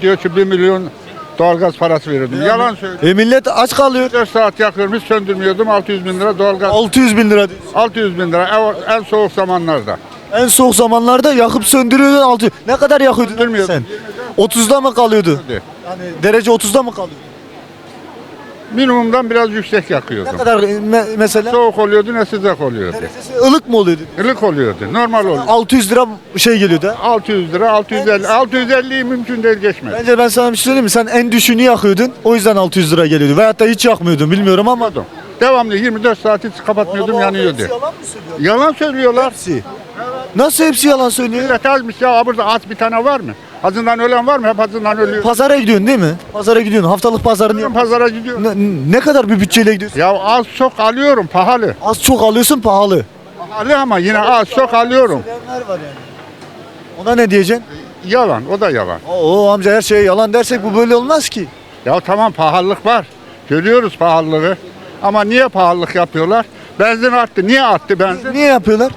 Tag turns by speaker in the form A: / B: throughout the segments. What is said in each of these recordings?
A: Diyor ki 1 milyon doğalgaz parası verirdim. Yalan söylüyor.
B: E millet aç kalıyor.
A: 4 saat yakıyorum hiç söndürmüyordum 600 bin lira doğalgaz.
B: 600 bin lira. diyor.
A: 600 bin lira en, en soğuk zamanlarda.
B: En soğuk zamanlarda yakıp söndürüyordun 600. Ne kadar yakıyordun
A: Söndürmüyordum.
B: sen? 30'da mı kalıyordu? Yani derece 30'da mı kalıyordu?
A: Minimumdan biraz yüksek
B: Ne
A: yakıyordum.
B: kadar e, me- mesela?
A: Soğuk oluyordu ne sıcak oluyordu.
B: Derecesi ılık mı oluyordu?
A: Ilık oluyordu. Normal oluyordu.
B: 600 lira şey geliyordu. ha?
A: 600 lira 650 650 mümkün değil geçmez.
B: Bence ben sana bir şey söyleyeyim mi? Sen en düşüğünü yakıyordun. O yüzden 600 lira geliyordu. Veyahut da hiç yakmıyordun bilmiyorum ama.
A: Devamlı 24 saat hiç kapatmıyordum yanıyordu.
B: Hepsi yalan mı söylüyor?
A: Yalan söylüyorlar.
B: Hepsi. Nasıl hepsi yalan söylüyor?
A: Millet azmış ya burada az bir tane var mı? Azından ölen var mı? Hep azından ölüyor.
B: Pazara gidiyorsun değil mi? Pazara gidiyorsun. Haftalık pazarını
A: Ben
B: yap.
A: pazara gidiyorum.
B: Ne, ne kadar bir bütçeyle gidiyorsun?
A: Ya az çok alıyorum pahalı.
B: Az çok alıyorsun pahalı.
A: Pahalı ama yine az çok alıyorum.
B: var yani. Ona ne diyeceksin?
A: Yalan o da yalan.
B: Oo amca her şey yalan dersek bu böyle olmaz ki.
A: Ya tamam pahalılık var. Görüyoruz pahalılığı. Ama niye pahalılık yapıyorlar? Benzin arttı. Niye arttı benzin?
B: Niye yapıyorlar?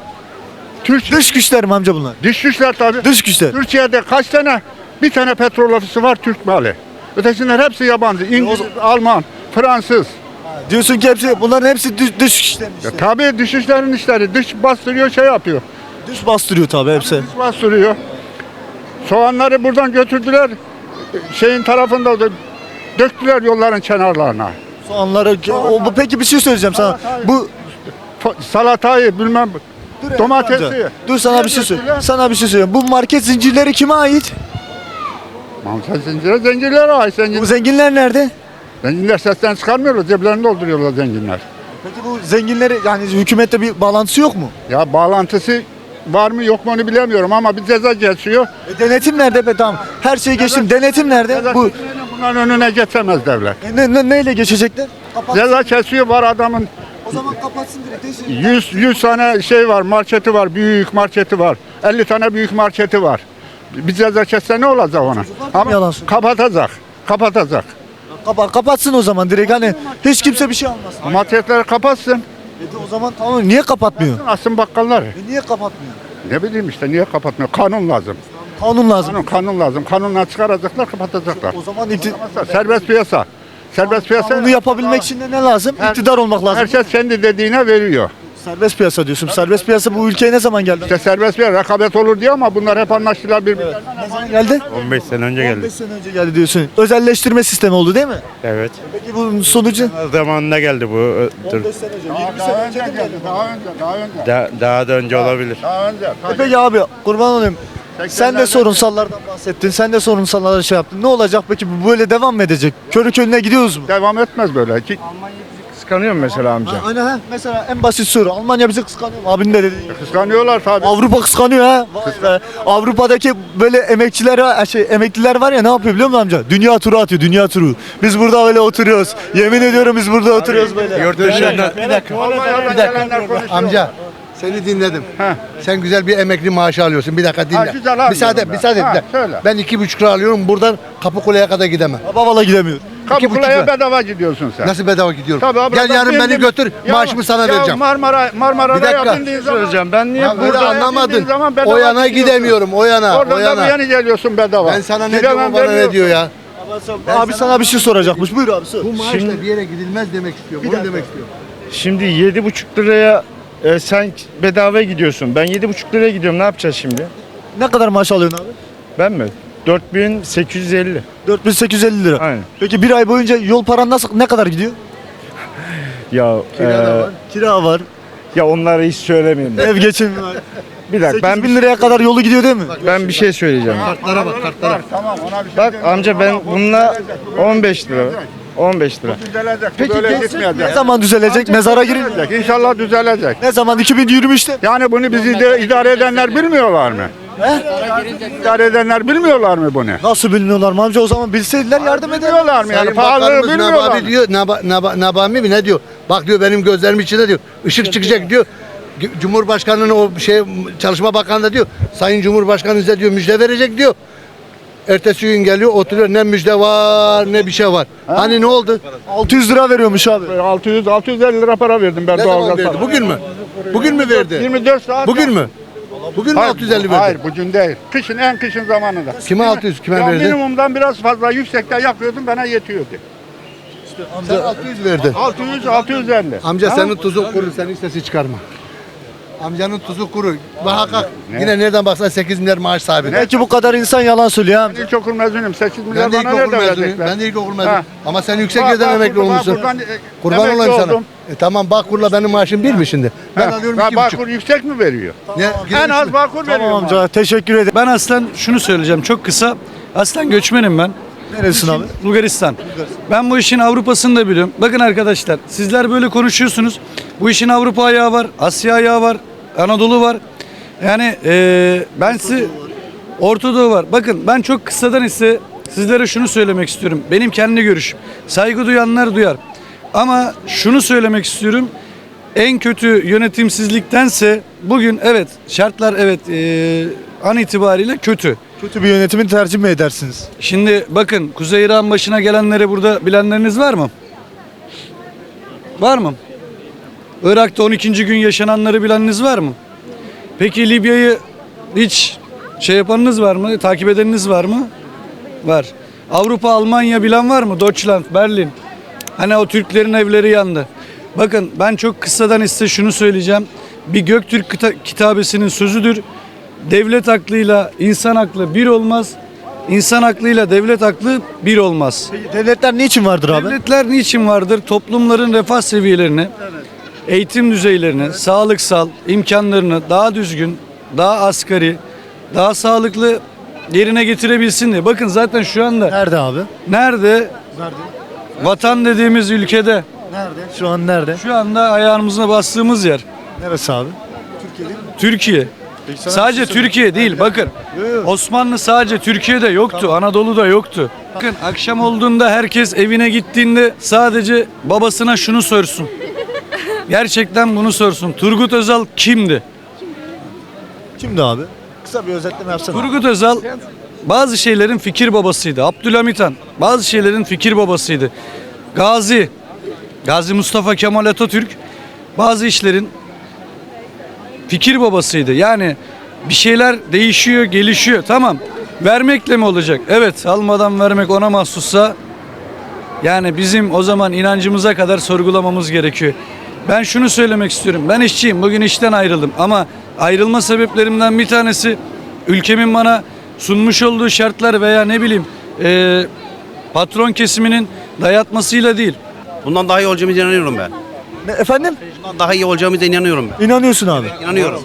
A: Türk
B: Dış güçler mi amca bunlar?
A: dış güçler tabii.
B: Dış güçler.
A: Türkiye'de kaç tane bir tane petrol ofisi var Türk malı. Ötekiler hepsi yabancı. İngiliz, Alman, Fransız.
B: Diyorsun ki hepsi bunların hepsi dış, dış güçler işte.
A: Ya tabii dış işlerin işleri. Dış bastırıyor şey yapıyor.
B: Dış bastırıyor tabii hepsi.
A: Dış bastırıyor. Soğanları buradan götürdüler. Şeyin tarafında da döktüler yolların kenarlarına.
B: Soğanları o, bu peki bir şey söyleyeceğim sana. Bu
A: Salatayı bilmem
B: Dur
A: domatesi.
B: Dur sana bir şey söyle. Sana bir şey söyleyeyim. Bu market zincirleri kime ait?
A: Mamsa zincire zenginlere ait zengin.
B: Bu zenginler nerede?
A: Zenginler sesten çıkarmıyorlar ceplerini dolduruyorlar zenginler.
B: Peki bu zenginleri yani hükümette bir bağlantısı yok mu?
A: Ya bağlantısı var mı yok mu onu bilemiyorum ama bir ceza geçiyor.
B: E, denetim nerede be tamam. Her şeyi geçtim. Denetim nerede?
A: Ceza
B: Bu
A: bunların önüne geçemez devlet.
B: e, ne, ne- neyle geçecekler? Kapat.
A: Ceza kesiyor var adamın
B: O zaman kapatsın direkt.
A: 100 100 tane şey var marketi var büyük marketi var 50 tane büyük marketi var. Bir ceza kesse ne olacak ona?
B: yalan
A: Ama
B: söylüyor.
A: kapatacak. Kapatacak.
B: Kapa, kapatsın o zaman direkt hani hiç kimse bir şey almasın.
A: Marketleri kapatsın.
B: E de o zaman tamam niye kapatmıyor?
A: Asın bakkalları.
B: E niye kapatmıyor?
A: Ne bileyim işte niye kapatmıyor? Kanun lazım.
B: Kanun lazım.
A: Kanun, kanun lazım. Kanunla çıkaracaklar, kapatacaklar.
B: O zaman ikti-
A: Serbest piyasa. Serbest piyasa.
B: kanunu yapabilmek için de ne lazım?
A: Her-
B: İktidar olmak lazım.
A: Herkes kendi dediğine veriyor.
B: Serbest piyasa diyorsun. Serbest piyasa bu ülkeye ne zaman geldi?
A: İşte serbest piyasa rekabet olur diye ama bunlar hep anlaştılar birbirlerine.
B: Ne zaman geldi?
C: 15 sene önce geldi.
B: 15 sene önce geldi diyorsun. Özelleştirme sistemi oldu değil mi?
C: Evet.
B: Peki bunun sonucu?
C: Zamanında geldi bu. Dur.
B: sene önce,
A: Daha önce geldi, daha önce, daha önce.
C: Da- daha da önce olabilir.
A: Daha önce.
B: E Peki abi kurban olayım. Sen de sorunsallardan bahsettin. Sen de sorunsallara şey yaptın. Ne olacak peki bu böyle devam mı edecek? Körü körüne gidiyoruz mu?
A: Devam etmez böyle. Ki,
C: Kıskanıyor mu mesela amca?
B: Aynen ha. Mesela en basit soru. Almanya bizi kıskanıyor mu? Abinin de gibi.
A: kıskanıyorlar tabii.
B: Avrupa kıskanıyor ha. Vay be. Avrupa'daki böyle emekçiler var, şey emekliler var ya ne yapıyor biliyor musun amca? Dünya turu atıyor, dünya turu. Biz burada öyle oturuyoruz. Yemin ediyorum biz burada oturuyoruz böyle.
C: Yurt dışında
D: Bir dakika.
A: Almanya'dan
D: Bir dakika.
A: gelenler konuşuyor.
D: Amca seni dinledim. Sen güzel bir emekli maaşı alıyorsun. Bir dakika dinle.
A: Ha, güzel alıyorum
D: müsaade,
A: ben.
D: müsaade.
A: Ha,
D: bir
A: söyle.
D: Ben iki buçuk lira alıyorum. Buradan Kapıkule'ye kadar gidemem.
B: Babavala gidemiyor.
A: Kapıkule'ye
D: buçuk
A: bedava gidiyorsun sen.
D: Nasıl bedava gidiyorum?
A: Tabii abi,
D: Gel yarın beni götür.
A: Ya-
D: maaşımı sana
A: ya
D: vereceğim.
A: Marmara
D: Bir
A: Marmara'ya
D: dakika.
A: bindiğin zaman
C: söyleyeceğim. Ben niye
D: Ya
A: burada
D: anlamadın.
A: zaman
D: O yana
A: gidiyorsun.
D: gidemiyorum. O yana.
A: Oradan
D: o
A: da
D: yana.
A: bu yana geliyorsun bedava.
D: Ben sana ne diyorum bana ne diyor ya?
B: Abi sana bir şey soracakmış. Buyur abi sor.
D: Bu maaşla bir yere gidilmez demek istiyor. Bunu demek istiyor.
C: şimdi 7,5 liraya e, sen bedava gidiyorsun. Ben 7,5 liraya gidiyorum. Ne yapacağız şimdi?
B: Ne kadar maaş alıyorsun abi?
C: Ben mi? 4850.
B: 4850 lira.
C: Aynen.
B: Peki bir ay boyunca yol paran nasıl ne kadar gidiyor?
C: Ya
D: Kira
C: e,
D: var.
B: Kira var,
C: ya onları hiç söylemeyeyim.
B: ev geçimi var.
C: Bir dakika ben
B: 8000 liraya kadar yolu gidiyor değil mi?
C: ben bir şey söyleyeceğim.
D: Kartlara bak kartlara.
A: Tamam ona bir şey
C: Bak amca ben bununla
A: düzelecek, bu böyle
C: 15 lira. 15 lira.
A: Düzelecek.
C: Peki
A: böyle
C: gerçek
B: Ne
A: gitmeyecek.
B: zaman düzelecek? Mezara girilmiyor.
A: Düzelecek. İnşallah düzelecek.
B: Ne zaman? 2023'te.
A: Yani bunu bizi de idare edenler bilmiyorlar mı? İdare edenler bilmiyorlar mı bunu?
B: Nasıl bilmiyorlar mı amca? O zaman bilseydiler yardım ederler.
A: Bilmiyorlar mı? Yani pahalılığı
D: Bakanımız
A: bilmiyorlar
D: Nababi
A: mı?
D: diyor, Naba, Naba, Nabami mi ne diyor? Bak diyor benim gözlerim içinde diyor. Işık çıkacak diyor. Cumhurbaşkanının o şey Çalışma Bakanı da diyor. Sayın Cumhurbaşkanı size diyor müjde verecek diyor. Ertesi gün geliyor oturuyor ne müjde var ne bir şey var. Hani ne oldu?
B: 600 lira veriyormuş abi.
A: 600 650 lira para verdim ben
D: Ne zaman
A: doğalgaz.
D: verdi? Bugün mü? Bugün mü verdi?
A: 24 saat.
D: Bugün mü? Bugün mü
A: Hayır,
D: 650 verdi?
A: Hayır bugün değil. Kışın en kışın zamanında.
D: Kime 600, kime
A: ya
D: verdi?
A: Minimumdan biraz fazla yüksekte yapıyordum bana yetiyordu.
D: Sen 600 verdin.
A: 600 650.
D: Amca senin tuzun kuru, senin sesi çıkarma. Amcanın tuzu kuru. Muhakkak yine nereden baksan 8 milyar maaş sahibi.
B: Belki bu kadar insan yalan söylüyor ha.
A: Ben ilkokul mezunuyum. 8 milyar
D: Ben de
A: bana
D: ilkokul
A: nerede
D: mezunuyum.
A: verecekler?
D: Ben de ilkokul
A: Ha.
D: mezunuyum. Ama sen yüksek
A: Bak,
D: yerden
A: bak,
D: emekli
A: bak,
D: olmuşsun.
A: buradan, e,
D: Kurban
A: emekli
D: olayım sana.
A: oldum.
D: E tamam Bağkur'la benim maaşım bir mi şimdi? Ben
A: Ha,
D: alıyorum
A: ha,
D: iki buçuk.
A: Bağkur yüksek mi veriyor?
D: Ne?
A: En az Bağkur veriyor.
B: Tamam amca teşekkür ederim.
E: Ben aslen şunu söyleyeceğim çok kısa. Aslen göçmenim ben.
B: Neresin abi?
E: Bulgaristan. Ben bu işin Avrupa'sını da biliyorum. Bakın arkadaşlar sizler böyle konuşuyorsunuz. Bu işin Avrupa ayağı var, Asya ayağı var, Anadolu var. Yani eee ben size Orta Doğu var. Bakın ben çok kısadan ise sizlere şunu söylemek istiyorum. Benim kendi görüşüm. Saygı duyanlar duyar. Ama şunu söylemek istiyorum. En kötü yönetimsizliktense bugün evet şartlar evet eee, an itibariyle kötü.
B: Kötü bir yönetimi tercih mi edersiniz?
E: Şimdi bakın Kuzey İran başına gelenleri burada bilenleriniz var mı? Var mı? Irak'ta 12. gün yaşananları bileniniz var mı? Peki Libya'yı hiç şey yapanınız var mı? Takip edeniniz var mı? Var. Avrupa, Almanya bilen var mı? Deutschland, Berlin. Hani o Türklerin evleri yandı. Bakın ben çok kısadan size şunu söyleyeceğim. Bir Göktürk kita- kitabesinin sözüdür. Devlet aklıyla insan aklı bir olmaz. İnsan aklıyla devlet aklı bir olmaz.
B: Devletler niçin vardır abi?
E: Devletler niçin vardır? Toplumların refah seviyelerini, eğitim düzeylerini, sağlıksal imkanlarını daha düzgün, daha asgari, daha sağlıklı yerine getirebilsin diye. Bakın zaten şu anda
B: Nerede abi?
E: nerede? Vatan dediğimiz ülkede
B: Nerede? Şu an nerede?
E: şu anda ayağımızına bastığımız yer.
B: Neresi abi?
E: Türkiye. Sadece
B: şey.
E: Türkiye değil bakın. Osmanlı sadece Türkiye'de yoktu. Anadolu'da yoktu. Bakın akşam olduğunda herkes evine gittiğinde sadece babasına şunu sorsun. Gerçekten bunu sorsun. Turgut Özal kimdi?
B: Kimdi abi? Kısa bir özetleme yapsana.
E: Turgut Özal bazı şeylerin fikir babasıydı. Abdülhamit Han bazı şeylerin fikir babasıydı. Gazi, Gazi Mustafa Kemal Atatürk bazı işlerin fikir babasıydı. Yani bir şeyler değişiyor, gelişiyor. Tamam. Vermekle mi olacak? Evet, almadan vermek ona mahsussa yani bizim o zaman inancımıza kadar sorgulamamız gerekiyor. Ben şunu söylemek istiyorum. Ben işçiyim. Bugün işten ayrıldım. Ama ayrılma sebeplerimden bir tanesi ülkemin bana sunmuş olduğu şartlar veya ne bileyim eee, patron kesiminin dayatmasıyla değil.
F: Bundan daha iyi olacağımıza inanıyorum ben.
B: Ne, efendim?
F: Daha iyi olacağımıza inanıyorum ben.
B: İnanıyorsun abi.
F: İnanıyorum.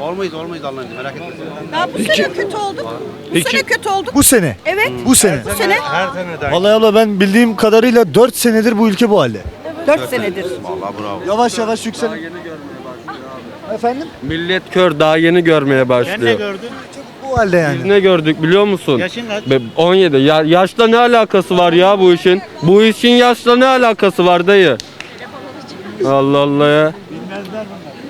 F: Olmayız olmayız Allah'ın izniyle, merak etme.
G: Ya bu sene kötü olduk. Bu sene kötü olduk.
B: Bu sene.
G: Evet.
B: Bu sene.
G: Bu sene
B: Vallahi abla ben bildiğim kadarıyla 4 senedir bu ülke bu halde.
G: 4 senedir.
F: Vallahi bravo.
B: Yavaş yavaş yüksel. Efendim?
H: Millet kör daha yeni görmeye başlıyor.
B: Bu halde yani.
H: Biz ne gördük biliyor musun? Yaşın kaç? 17. Ya, yaşla ne alakası var ya bu işin? Bu işin yaşla ne alakası var dayı? Allah Allah ya.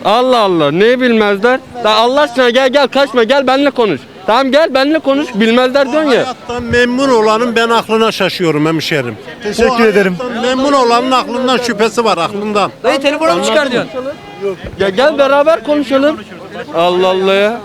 H: Allah Allah ne bilmezler? Da Allah aşkına gel gel kaçma gel benimle konuş. Tamam gel benimle konuş bilmezler diyorsun ya.
I: Hayattan memnun olanın ben aklına şaşıyorum hemşerim.
B: Teşekkür ederim.
I: Memnun olanın aklından şüphesi var aklından.
H: Dayı telefonumu çıkar diyorsun. Ya gel beraber konuşalım. Allah Allah ya.